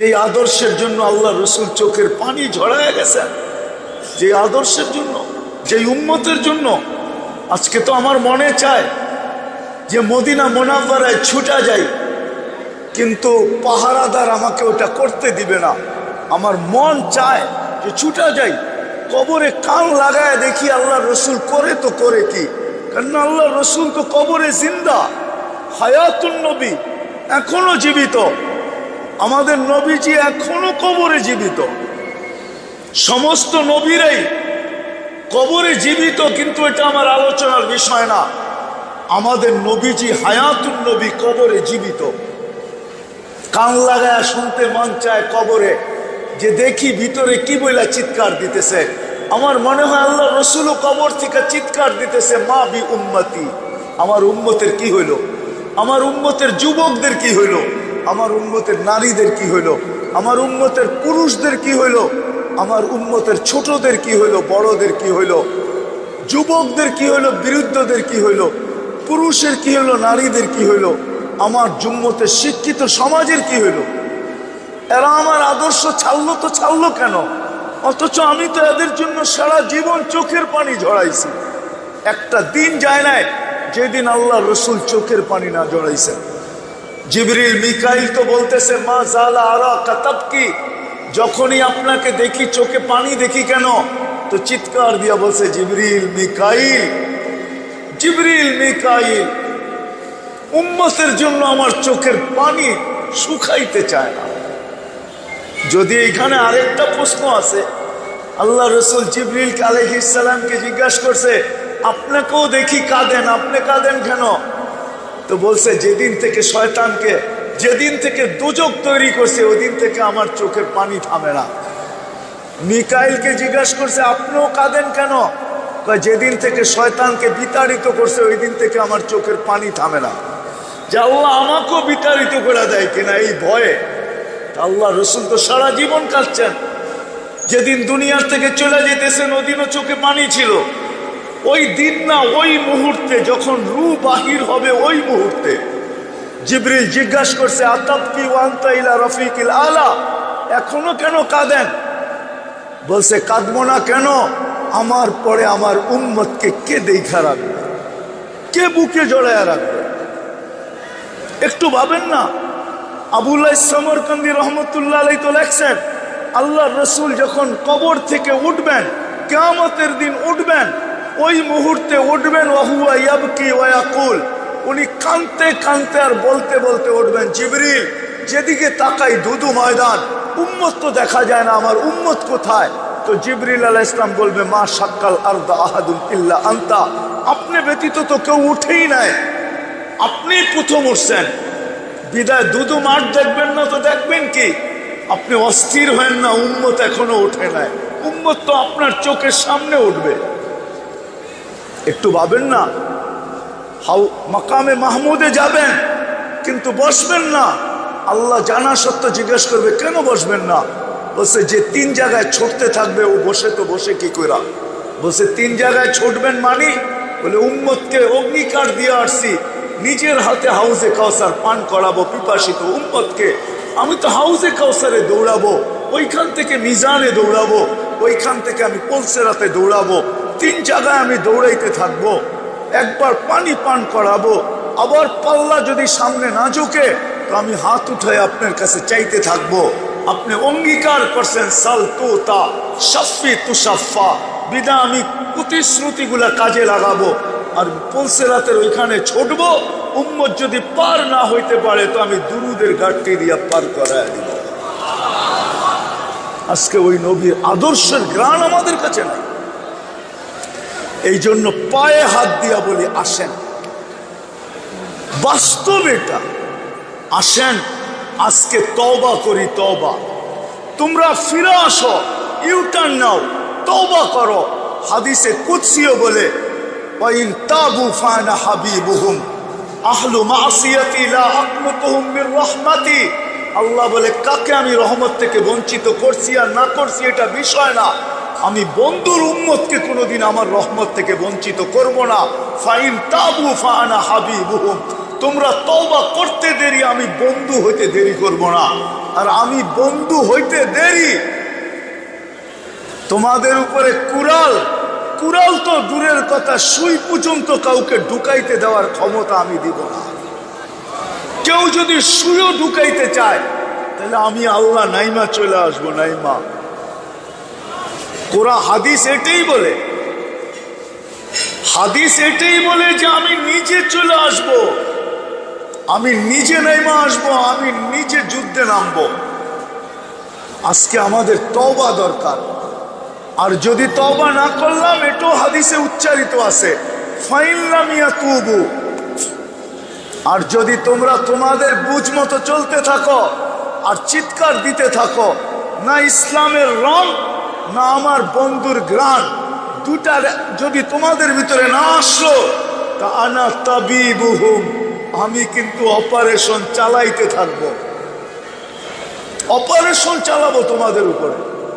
যে আদর্শের জন্য আল্লাহ রসুল চোখের পানি ঝরায় গেছেন যে আদর্শের জন্য যে উম্মতের জন্য, আজকে তো আমার মনে চায় যে মদিনা মোনাব্বারায় ছুটা যাই কিন্তু পাহারাদার আমাকে ওটা করতে দিবে না। আমার মন চায় যে ছুটা যাই কবরে কান লাগায় দেখি আল্লাহ রসুল করে তো করে কি। কারণ আল্লাহ রসুল তো কবরে জিন্দা, হায়াতুন নবী, এখনও জীবিত। আমাদের নবীজি এখনও কবরে জীবিত। সমস্ত নবীরাই কবরে জীবিত, কিন্তু এটা আমার আলোচনার বিষয় না। আমাদের নবীজি হায়াতুন নবী কবরে জীবিত। কান লাগায় শুনতে মন চায় কবরে, যে দেখি ভিতরে কি বইলা চিৎকার দিতেছে। আমার মনে হয় আল্লাহ রসুলও কবর থেকে চিৎকার দিতেছে, মা বি উম্মতি। আমার উম্মতের কি হইল? আমার উম্মতের যুবকদের কি হইল? আমার উম্মতের নারীদের কি হইল? আমার উম্মতের পুরুষদের কি হইল? আমার উম্মতের ছোটদের কি হইল? বড়দের কি হইল? যুবকদের কি হইল? বিরুদ্ধদের কি হইল? পুরুষের কি হইল? নারীদের কি হইল? আমার জুম্মতের শিক্ষিত সমাজের কি হইল? এরা আমার আদর্শ ছাড়লো তো ছাড়লো কেন? অথচ আমি তো এদের জন্য সারা জীবন চোখের পানি ঝরাইছি। একটা দিন যায় নাই, যেদিন আল্লাহ রসুল চোখের পানি না জড়াইছেন জিবরিল মিকাইল তো বলতেছে, মা জালা আরা কাতাব কি যখনই আপনাকে দেখি চোখে পানি দেখি কেন? তো চিৎকার দিয়া বলছে, জিবরিল, মিকাইল জিবরিল, মিকাইল, উম্মতের জন্য আমার চোখের পানি শুকাইতে চায় না। যদি এখানে আরেকটা প্রশ্ন আছে, আল্লাহ রসুল জিবরিল আলহিসামকে জিজ্ঞাসা করছে, আপনাকেও দেখি কাঁদেন, আপনি কাঁদেন কেন? তো বলছে, যেদিন থেকে শয়তানকে, যেদিন থেকে দুজক তৈরি করছে ওই দিন থেকে আমার চোখের পানি থামে না। মিকাইলকে জিজ্ঞাসা করছে, আপনিও কাঁদেন কেন? যেদিন থেকে শয়তানকে বিতাড়িত করছে ওই দিন থেকে আমার চোখের পানি থামে না। যে আল্লাহ আমাকেও বিতাড়িত করে দেয় কিনা এই ভয়ে। আল্লাহ রসুল তো সারা জীবন কাটছেন যেদিন দুনিয়ার থেকে চলে যেতেছেন, ওদিনও চোখে পানি ছিল। ওই দিন না, ওই মুহূর্তে যখন রু বাহির হবে, ওই মুহূর্তে জিবরিল জিজ্ঞাসা করছে, আতাব কি ওয়ান্তা ইলা রফিকিল আলা? এখনও কেন কাঁদেন? বলছে, কাঁদবো না কেন? আমার পরে আমার উম্মতকে কে দেখা রাখবে? কে বুকে জড়ায় রাখবে? একটু ভাবেন না, আবুল্লাহ সমরকান্দি রহমতুল্লাহ আলাই তো লেখছেন আল্লাহ রসুল যখন কবর থেকে উঠবেন, কেয়ামতের দিন উঠবেন ওই মুহূর্তে উঠবেন ইয়াবকি ওয়াকুল উনি কানতে কানতে আর বলতে বলতে উঠবেন, জিবরিল, যেদিকে তাকাই দুদু ময়দান, উম্মত তো দেখা যায় না, আমার উম্মত কোথায়? তো জিবরিল আলাহ ইসলাম বলবে, মা সাক্কাল আর্দা আহাদুল ইল্লা আন্তা। আপনি ব্যতীত তো কেউ উঠেই নাই। আপনি প্রথম উঠছেন। বিদায় দুদু মাঠ দেখবেন না তো দেখবেন কি? আপনি অস্থির হয়েন না, উম্মত এখনও ওঠে নাই। উম্মত তো আপনার চোখের সামনে উঠবে। একটু ভাবেন না। হাউ মাকামে মাহমুদে যাবেন, কিন্তু বসবেন না। আল্লাহ জানা সত্ত্বেও জিজ্ঞেস করবে, কেন বসবেন না? বলছে, যে তিন জায়গায় ছুটতে থাকবে, ও বসে তো বসে কি করা বলছে, তিন জায়গায় ছুটবেন মানি? বলে, উম্মতকে অগ্নিকার দিয়ে আসছি। নিজের হাতে হাউজে কাউসার পান করাবো, পিপাসিত উম্মতকে। আমি তো হাউজে কাউসারে দৌড়াবো, ওইখান থেকে মিজানে দৌড়াবো, ওইখান থেকে আমি পলসেরাতে দৌড়াবো। তিন জায়গায় আমি দৌড়াইতে থাকব, একবার পানি পান করাবো, আবার পাল্লা যদি সামনে না ঝুঁকে, তো আমি হাত উঠে আপনার কাছে চাইতে থাকব। আপনি অঙ্গীকার করছেন, সাল তো তা সাফি তুষাফা বিদা আমি প্রতিশ্রুতিগুলা কাজে লাগাবো, আর পলসে রাতের ওইখানে ছুটবো, উম্মত যদি পার না হইতে পারে, তো আমি দুরুদের ঘাটটি দিয়া পার করায় দিব। আজকে ওই নবীর আদর্শের গ্রাণ আমাদের কাছে নাই। এই জন্য পায়ে হাত দিয়া বলি, আসেন। বাস্তব এটা। আসেন, আজকে তওবা করি, তওবা। তোমরা ফিরে আসো, ইউটার্ন নাও, তওবা করো। হাদিসে কুৎসিও বলে তাবু আল্লাহ বলে, কাকে আমি রহমত থেকে বঞ্চিত করছি আর না করছি এটা বিষয় না। আমি বন্ধুর উম্মতকে কোনোদিন আমার রহমত থেকে বঞ্চিত করব না। ফাইন তাবু ফানা হাবি হাবিবুহুম। তোমরা তওবা করতে দেরি, আমি বন্ধু হইতে দেরি করব না। আর আমি বন্ধু হইতে দেরি। তোমাদের উপরে কুরাল কুরাল তো দূরের কথা, সুই পর্যন্ত কাউকে ঢুকাইতে দেওয়ার ক্ষমতা আমি দিব না। কেউ যদি সুইও ঢুকাইতে চায়, তাহলে আমি আল্লাহ নাইমা চলে আসব, নাইমা। কোরা হাদিস এটাই বলে। হাদিস এটাই বলে যে আমি নিজে চলে আসব। আমি নিজে নাইমা আসব, আমি নিজে যুদ্ধে নামবো। আজকে আমাদের তবা দরকার। আর যদি তবা না করলাম, এটাও হাদিসে উচ্চারিত আছে ফাইনলামিয়া তুবু আর যদি তোমরা তোমাদের বুঝ মতো চলতে থাকো, আর চিৎকার দিতে থাকো, না ইসলামের রং না আমার বন্ধুর গ্রান দুটার যদি তোমাদের ভিতরে না আসলো, তা আনা তাবিবুহুম, আমি কিন্তু অপারেশন চালাইতে থাকব। অপারেশন চালাবো তোমাদের উপরে।